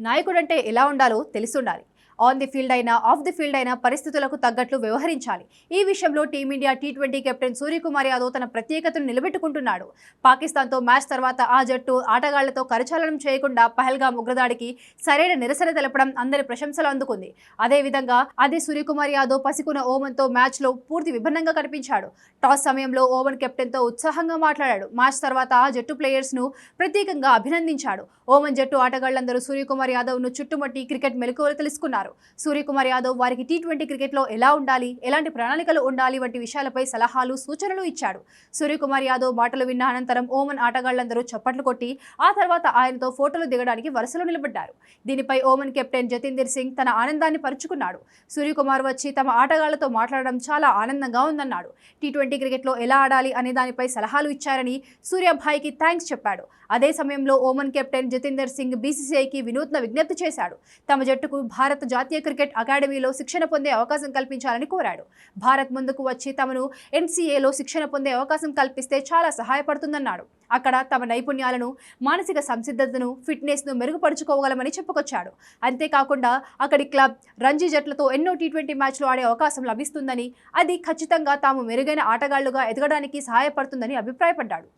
నాయకుడంటే ఎలా ఉండాలో తెలిసి ఉండాలి. ఆన్ ది ఫీల్డ్ అయినా ఆఫ్ ది ఫీల్డ్ అయినా పరిస్థితులకు తగ్గట్లు వ్యవహరించాలి. ఈ విషయంలో team India T twenty captain Suryakumar Yadav తన ప్రత్యేకతను నిలబెట్టుకుంటున్నాడు. పాకిస్తాన్తో మ్యాచ్ తర్వాత ఆ జట్టు ఆటగాళ్ళతో కరచాలనం చేయకుండా పహల్గా ఉగ్రదాడికి సరైన నిరసన తెలపడం అందరి ప్రశంసలు అందుకుంది. అదేవిధంగా అదే సూర్యకుమార్ యాదవ్ పసికున్న ఓమన్తో మ్యాచ్లో పూర్తి విభిన్నంగా కనిపించాడు. టాస్ సమయంలో ఓమన్ కెప్టెన్తో ఉత్సాహంగా మాట్లాడాడు. మ్యాచ్ తర్వాత ఆ జట్టు ప్లేయర్స్ను ప్రత్యేకంగా అభినందించాడు. ఓమన్ జట్టు ఆటగాళ్ళందరూ సూర్యకుమార్ యాదవ్ను చుట్టుముట్టి క్రికెట్ మెలకువలు తెలుసుకున్నారు. సూర్యకుమార్ యాదవ్ వారికి టీ ట్వంటీ క్రికెట్లో ఎలా ఉండాలి ఎలాంటి ప్రణాళికలు ఉండాలి వంటి విషయాలపై సలహాలు సూచనలు ఇచ్చాడు. సూర్యకుమార్ యాదవ్ మాటలు విన్న అనంతరం ఓమన్ ఆటగాళ్ళందరూ చప్పట్లు కొట్టి ఆ తర్వాత ఆయనతో ఫోటోలు దిగడానికి వరుసలో నిలబడ్డారు. దీనిపై ఓమన్ కెప్టెన్ జతీందర్ సింగ్ తన ఆనందాన్ని పరుచుకున్నాడు. సూర్యకుమార్ వచ్చి తమ ఆటగాళ్ళతో మాట్లాడడం చాలా ఆనందంగా ఉందన్నాడు. టీ ట్వంటీ క్రికెట్లో ఎలా ఆడాలి అనే దానిపై సలహాలు ఇచ్చారని సూర్యాభాయ్కి థ్యాంక్స్ చెప్పాడు. అదే సమయంలో ఓమన్ కెప్టెన్ జతీందర్ సింగ్ బీసీసీఐకి వినూత్న విజ్ఞప్తి చేశాడు. తమ జట్టుకు భారత జాతీయ క్రికెట్ అకాడమీలో శిక్షణ పొందే అవకాశం కల్పించాలని కోరాడు. భారత్ ముందుకు వచ్చి తమను ఎన్సీఏలో శిక్షణ పొందే అవకాశం కల్పిస్తే చాలా సహాయపడుతుందన్నాడు. అక్కడ తమ నైపుణ్యాలను మానసిక సంసిద్ధతను ఫిట్నెస్ను మెరుగుపరుచుకోగలమని చెప్పుకొచ్చాడు. అంతేకాకుండా అక్కడి క్లబ్ రంజీ జట్లతో ఎన్నో టీ ట్వంటీ మ్యాచ్లు ఆడే అవకాశం లభిస్తుందని అది ఖచ్చితంగా తాము మెరుగైన ఆటగాళ్ళుగా ఎదగడానికి సహాయపడుతుందని అభిప్రాయపడ్డాడు.